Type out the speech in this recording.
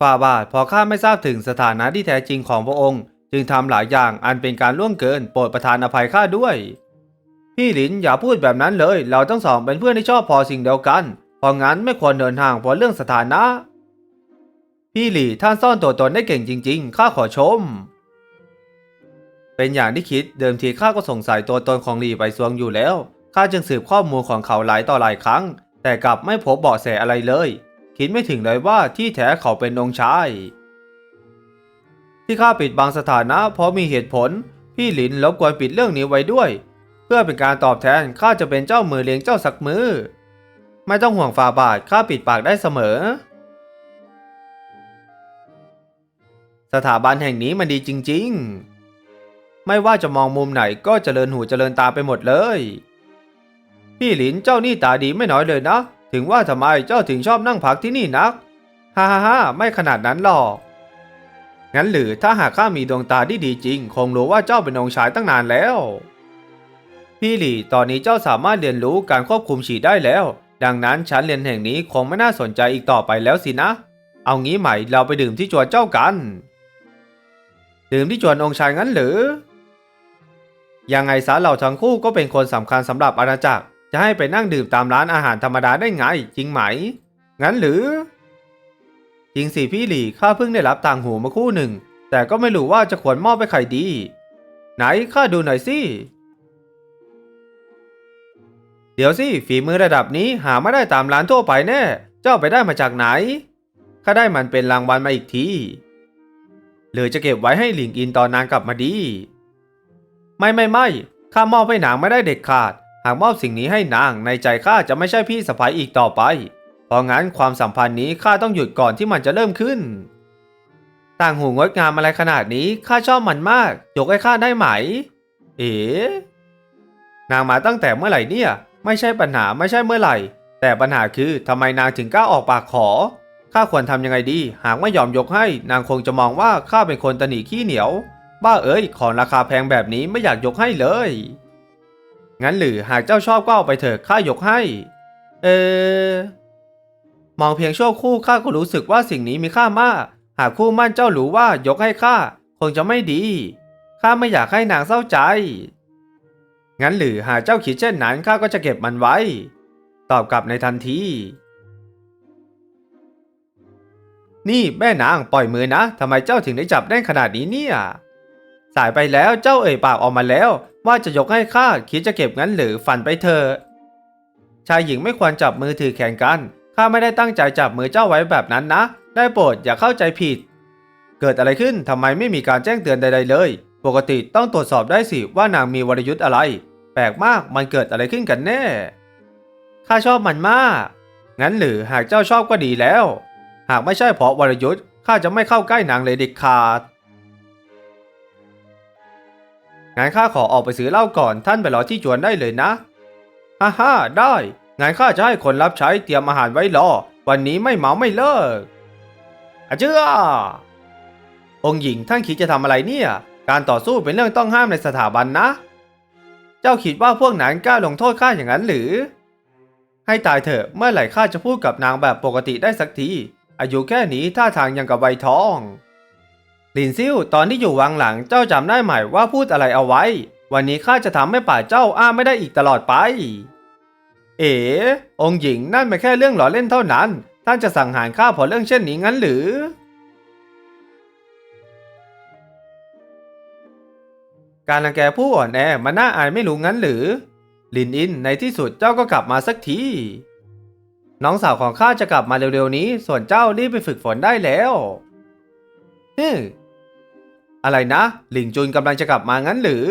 ฝ่าบาทพอข้าไม่ทราบถึงสถานะที่แท้จริงของพระองค์ จึงทำหลายอย่างอันเป็นการล่วงเกินโปรดประทานอภัยข้าด้วย พี่หลินอย่าพูดแบบนั้นเลย เราทั้งสองเป็นเพื่อนที่ชอบพอสิ่งเดียวกัน เพราะงั้นไม่ควรเดินห่างเพราะเรื่องสถานะ พี่หลี่ท่านซ่อนตัวตนได้เก่งจริง ๆ ข้าขอชม เป็นอย่างที่คิดเดิมทีข้าก็สงสัยตัวตนของหลี่ไปซวงอยู่แล้วข้าจึงสืบข้อมูลของเขาหลายต่อหลายครั้ง แต่กลับไม่พบเบาะแสอะไรเลย คิดไม่ถึงเลยว่าที่แท้เขาเป็นองค์ชาย ที่ข้าปิดบังสถานะเพราะมีเหตุผล พี่หลินรบกวนปิดเรื่องนี้ไว้ด้วย เพื่อเป็นการตอบแทนข้าจะเป็นเจ้ามือเลี้ยงเจ้าสักมือ ไม่ต้องห่วงฝ่าบาทข้าปิดปากได้เสมอ สถาบันแห่งนี้มันดีจริง ๆ ไม่ว่าจะมองมุมไหนก็เจริญหูเจริญตาไปหมดเลย พี่หลินเจ้านี่ตาดีไม่น้อยเลยนะ ถึงว่าทำไมเจ้าถึงชอบนั่งพักที่นี่นักฮ่าฮ่าฮ่าไม่ขนาดนั้นหรอก งั้นหรือถ้าหากข้ามีดวงตาที่ดีจริง คงรู้ว่าเจ้าเป็นองค์ชายตั้งนานแล้ว พี่หลี่ตอนนี้เจ้าสามารถเรียนรู้การควบคุมฉีได้แล้ว ดังนั้นชั้นเรียนแห่งนี้คงไม่น่าสนใจอีกต่อไปแล้วสินะ เอางี้ไหมเราไปดื่มที่จวนเจ้ากัน ดื่มที่จวนองค์ชายงั้นหรือ ยังไงซะเราทั้งคู่ก็เป็นคนสำคัญสำหรับอาณาจักร จะให้ไปนั่งดื่มตามร้านอาหารธรรมดาได้ไง จริงไหม งั้นหรือ จริงสิพี่หลี่ข้าเพิ่งได้รับต่างหูมาคู่หนึ่ง แต่ก็ไม่รู้ว่าจะควรมอบไปใครดี ไหนข้าดูหน่อยสิ เดี๋ยวสิฝีมือระดับนี้หาไม่ได้ตามร้านทั่วไปแน่ เจ้าไปได้มาจากไหนข้าได้มันเป็นรางวัลมาอีกทีหรือจะเก็บไว้ให้หลิงอินตอนนางกลับมาดี ไม่ไม่ไม่ข้ามอบให้นางไม่ได้เด็ดขาด หากมอบสิ่งนี้ให้นางในใจข้าจะไม่ใช่พี่สะใภ้อีกต่อไป เพราะงั้นความสัมพันธ์นี้ข้าต้องหยุดก่อนที่มันจะเริ่มขึ้น ต่างหูงดงามอะไรขนาดนี้ข้าชอบมันมาก ยกให้ข้าได้ไหม เอ๋นางมาตั้งแต่เมื่อไหร่เนี่ย ไม่ใช่ปัญหาไม่ใช่เมื่อไหร่ แต่ปัญหาคือทำไมนางถึงกล้าออกปากขอข้าควรทำยังไงดี หากไม่ยอมยกให้ นางคงจะมองว่าข้าเป็นคนตนีขี้เหนียว บ้าเอ้ย ของราคาแพงแบบนี้ไม่อยากยกให้เลย งั้นหรือหากเจ้าชอบก็เอาไปเถอะข้ายกให้ เออ มองเพียงชั่วครู่ข้าก็รู้สึกว่าสิ่งนี้มีค่ามาก หากคู่มั่นเจ้ารู้ว่ายกให้ข้าคงจะไม่ดี ข้าไม่อยากให้นางเศร้าใจ งั้นหรือหากเจ้าคิดเช่นนั้นข้าก็จะเก็บมันไว้ ตอบกลับในทันที นี่แม่นางปล่อยมือนะทำไมเจ้าถึงได้จับได้ขนาดนี้เนี่ย สายไปแล้วเจ้าเอ่ยปากออกมาแล้ว ว่าจะยกให้ข้าคิดจะเก็บงั้นหรือฝันไปเถอะชายหญิงไม่ควรจับมือถือแข่งกันข้าไม่ได้ตั้งใจจับมือเจ้าไว้แบบนั้นนะ ได้โปรดอย่าเข้าใจผิด เกิดอะไรขึ้นทำไมไม่มีการแจ้งเตือนใดๆเลย ปกติต้องตรวจสอบได้สิว่านางมีวรยุทธ์อะไร แปลกมากมันเกิดอะไรขึ้นกันแน่ข้าชอบมันมาก งั้นหรือหากเจ้าชอบก็ดีแล้ว หากไม่ใช่เพราะวรยุทธ์ข้าจะไม่เข้าใกล้นางเลยเด็ดขาด งั้นข้าขอออกไปซื้อเหล้าก่อนท่านไปรอที่จวนได้เลยนะฮ่าฮ่าได้งั้นข้าจะให้คนรับใช้เตรียมอาหารไว้รอ วันนี้ไม่เมาไม่เลิกอาเจ้าองค์หญิงท่านคิดจะทำอะไรเนี่ย การต่อสู้เป็นเรื่องต้องห้ามในสถาบันนะ เจ้าคิดว่าพวกนั้นกล้าลงโทษข้าอย่างนั้นหรือ ให้ตายเถอะเมื่อไหร่ข้าจะพูดกับนางแบบปกติได้สักที อายุแค่นี้ท่าทางยังกับใบทอง หลินซิ่วตอนที่อยู่วังหลังเจ้าจำได้ไหมว่าพูดอะไรเอาไว้ วันนี้ข้าจะทำให้ป่าเจ้าอ้าไม่ได้อีกตลอดไป เอ๋องหญิงนั่นเป็นแค่เรื่องหล่อเล่นเท่านั้น ท่านจะสั่งหารข้าเพราะเรื่องเช่นนี้งั้นหรือ การรังแกผู้อ่อนแอมันน่าอายไม่รู้งั้นหรือลินอินในที่สุดเจ้าก็กลับมาสักทีน้องสาวของข้าจะกลับมาเร็วๆนี้ ส่วนเจ้ารีบไปฝึกฝนได้แล้วฮึ อะไรนะ หลิงจุนกำลังจะกลับมางั้นหรือ